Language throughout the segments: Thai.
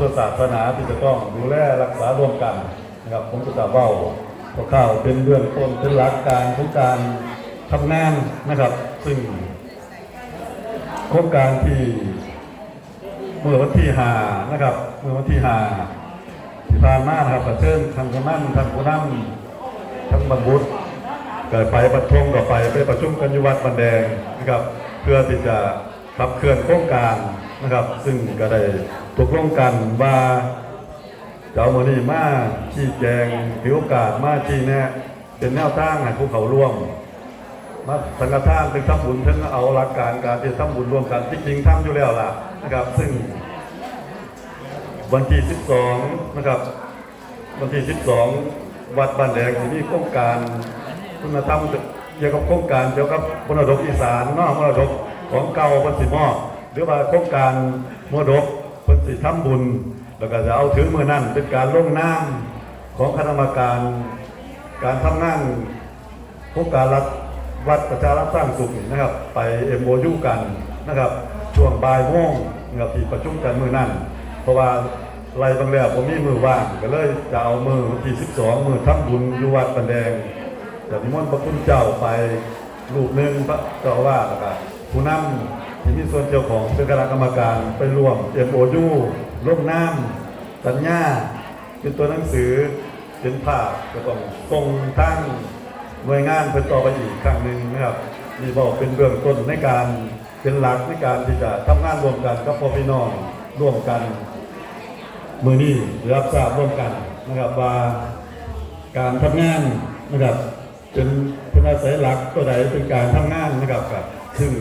พุทธศาสนาที่จะต้องดูแลรักษาร่วมกันนะครับผมจะกล่าวเว้าคร่าวเป็นเรื่องต้นเป็นหลักการของการทำงานนะครับ ซึ่งโครงการที่เมื่อวันที่หานะครับ เมื่อวันที่หาที่ผ่านมานครับกระเชิญทางกำนันทางผู้นำทางบรรบุตรเกิดไปประทงกับไปไปประชุมกันยู่วัดบันแดงนะครับ เพื่อที่จะ ขับเคลื่อนโครงการนะครับ ซึ่งก็ได้ตกลงกันว่าเจะเอามานี่มาชี้แจงถือโอกาสมาชี้แนะเป็นแนวทางให้ผู้เขาร่วม มาสังฆทานเป็นทำบุญฉันเอาหลักการการที่ทำบุญร่วมกันที่จริงทำอยู่แล้วล่ะนะครับ ซึ่ง วันที่ 12 นะครับ วันที่ 12 วัดบ้านแดงที่มีโครงการคุณธรรมเกี่ยวกับโครงการเกี่ยวกับมรดกอีสานนอกมรดก ของเก่าเพันสิมอบหรือว่าโครงการมรดกเพันสิทำบุญ แล้วก็จะเอาถือมือนั่นเป็นการลงน้ำของคณะกรรมการการทำงานโครงการรัฐวัดประชารัฐสร้างสุขนะครับ ไปเอ็มโอยกันนะครับ ช่วงบ่ายโมงนะครับที่ประชุมกันมือนั่นเพราะว่าไรบางแล้วผมมีมือว่างก็เลยจะเอามือที่12 มือทำบุญอยู่วัดปันแดงจะนิมนต์พระคุณเจ้าไปรูปหนึ่งพระเจ้าอาวาสนะครับ ผู้นำที่มีส่วนเกี่ยวของเป็นคณะกรรมการไปรวมเอ็มโอยูร่วมน้ำสัญญาเป็นตัวหนังสือเป็นภาพก็ต้องส่งทั้งหน่วยงานเพิ่นต่อไปอีกครั้งหนึ่งนะครับนี่บอกเป็นเบื้องต้นในการเป็นหลักในการที่จะทำงานร่วมกันกับพ่อพี่น้องร่วมกัน มือนี้รับทราบร่วมกันนะครับว่าการทำงานนะครับเป็นเป็นอาศัยหลักตัวใดเป็นการทำงานนะครับกับ ซึ่ง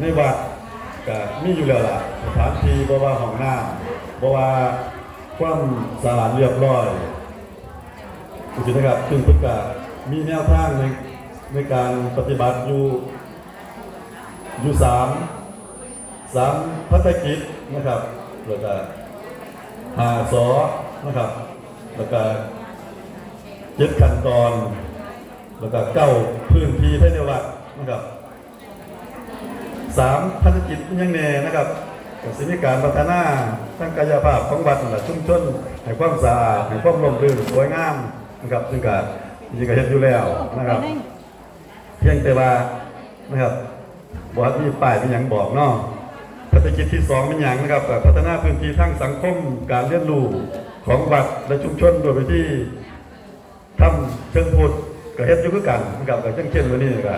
ในวัดก็มีอยู่แล้วล่ะสถานที่บ่ว่าห้องน้ำบ่ว่าความสะอาดเรียบร้อยจริงๆนะครับซึ่งเพุทธะมีแนวทางในในการปฏิบัติอยู่อยู่สามสามพัฒกิจนะครับแล้วก็หาสอนะครับแล้วก็เจ็ดขั้นตอน แล้วก็เก้าพื้นที่ภายในวัดนะครับ สามพัฒกิจยังแน่นะครับกับสิ่งการพัฒนาทั้งกายภาพของวัดนั่นแหละชุมชนให้ความสะอาดให้ความร่มรื่นสวยงามนะครับซึ่งการจริงๆก็เห็นอยู่แล้วนะครับ เพียงแต่ว่านะครับบอกว่ามีป้ายเป็นอย่างบอกเนาะพัฒกิจที่สองเป็นอย่างนะครับก็พัฒนาพื้นที่ทางสังคมการเรียนรู้ของวัดและชุมชนโดยไปที่ทำเชิงพุทธก็เฮ็ดอยู่คือกันนะครับก็เช่นเช่นวันนี้ก็